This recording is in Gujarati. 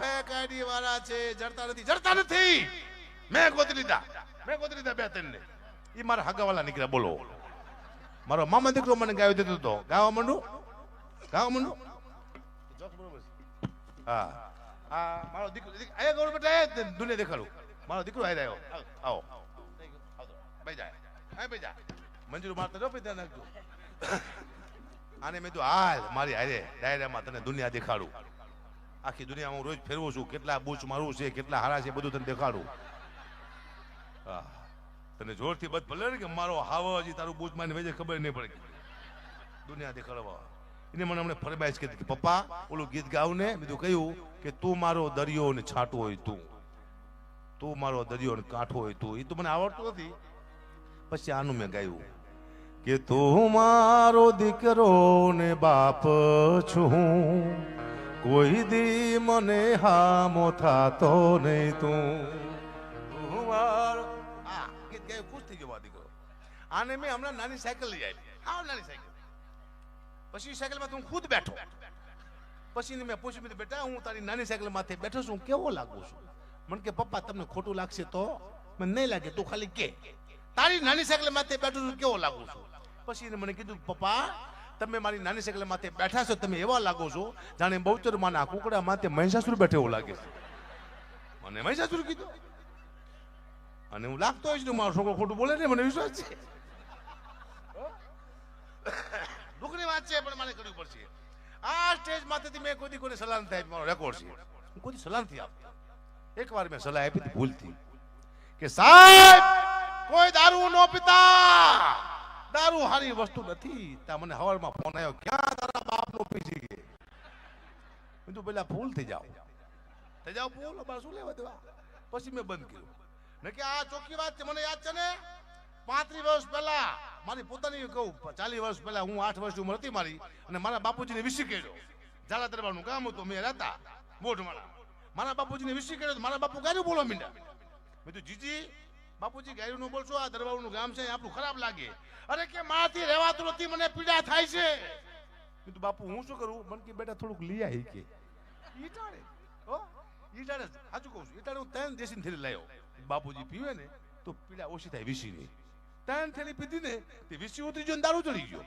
ફેક આઈડી વાળા છે, જડતા નથી જડતા નથી. મેં ગોતી લીધા, મેં ગોતી લીધા બે ત્રણ ને એ મારા હગાવાલા નીકળ્યા, બોલો. મારો મામા દીકરો મને ગાયો દેતો તો ગાવા માંડું? ગાવા માંડું. હા. આ મારો દીકરો આયા ગૌરવ બેટા દુનિયા દેખાડું. મારો દીકરો આયા રહ્યો આવો. આવો આવો. ભાઈ જાય હા, ભાઈ જાય મંજૂર મારતા જો પૈસા નાખજો આને મેં તો હાલ, મારી હારે, ડાયરામાં તને દુનિયા દેખાડું. આખી દુનિયામાં રોજ ફેરવું છું. કેટલા બૂચ મારું છે, કેટલા હારા છે બધું તને દેખાડું. હા તને જોરથી બધ ભલે કે મારો હાવ હજી તારું બૂચ મારીને વેજે ખબર નહીં પડે. દુનિયા દેખાડવા. એને મને હમણાં ફરમાઈશ કીધી કે, પપ્પા, ઓલું ગીત ગાવ ને બીજું કહ્યું કે, તું મારો દરિયો ને છાંટો હોય તું. તું મારો દરિયો ને કાંઠો હોય તું. એ તો મને આવડતું નથી. પછી આનું મેં ગાયું કે, તું મારો દીકરો ને બાપ છું. કોઈ દી મને હામો થાતો નહીં તું. ગીત ગાયું, ખુશ થઈ ગયો દીકરો. આને મેં હમણાં નાની સાયકલ લઈ આવી હા નાની સાયકલ. પછી સાયકલમાં તું ખુદ બેઠો. પછી મેં પૂછ્યું, મેં બેટા, હું તારી નાની સાયકલ માથે બેઠો છું કેવો લાગુ છું? મને કે, પપ્પા, તમને ખોટું લાગશે તો? મને નહીં લાગે, તું ખાલી કે. તારી નાની સાયકલ માથે બેઠો છું, કેવો લાગુ છું? પછી મને કીધું, પપ્પા તમે મારી નાની સાયકલ માથે બેઠા છો, તમે એવા લાગો છો જાણે બહુચર માના કુકડા માથે મહિષાસુર બેઠે એવું લાગે છે. મને મહિષાસુર કીધું. અને હું લાગતો હોય છે મારો છોકરો ખોટું બોલે ને મને વિશ્વાસ છે. દુઃખની વાત છે, પણ મારે કરવી પડશે. આ સ્ટેજ માથેથી મેં કોઈ કોઈને સલાહ નથી આપી, મારો રેકોર્ડ છે. હું કોઈ સલાહ નથી આપતો. એકવાર મેં સલાહ આપી ભૂલથી. કે સાહેબ, કોઈ દારૂ ન પીતા. દારૂ હારી વસ્તુ નથી. ત્યાં મને હવારમાં ફોન આવ્યો ક્યાં તારા બાપનો પીસી ગયે મેં તો પેલા ફૂલ થઈ જાઓ. થઈ જાઓ ફૂલ અમારે શું લેવા દેવા? પછી મેં બંધ કર્યું. ને કે આ ચોખ્ખી વાત છે, મને યાદ છે ને? પાંત્રીસ વર્ષ પહેલા, મારી પોતાની કહું, ચાલીસ વર્ષ પહેલા હું આઠ વર્ષની ઉંમર હતી મારી, અને મારા બાપુજીને વિસી કર્યો ઝાલા દરબારનું કામ હતું મેં રહેતા બોટમાળા મારા બાપુજીને વિસી કર્યો મારા બાપુ ગાયું બોલો મીંડા મેં કીધું, જીજી બાપુજી ગાયું નું બોલશો? આ દરબારનું ગામ છે, આપણું ખરાબ લાગે. અરે કે માથી રહેવાતું નથી, મને પીડા થાય છે. કીધું, બાપુ, હું શું કરું? મન કે બેટા થોડુંક લઈ આવી કે. ઈટાડે ઓ ઈટાડે સાચું કહું છું. ઈટાડે હું ત્રણ દેશી થેલી લાવ્યો બાપુજી પીવે ને, તો પીડા ઓછી થાય વિસીની ત્રણ થેલી પીધી ને, તે વિસી ઉતરી ગયો દારૂ ચડી ગયો.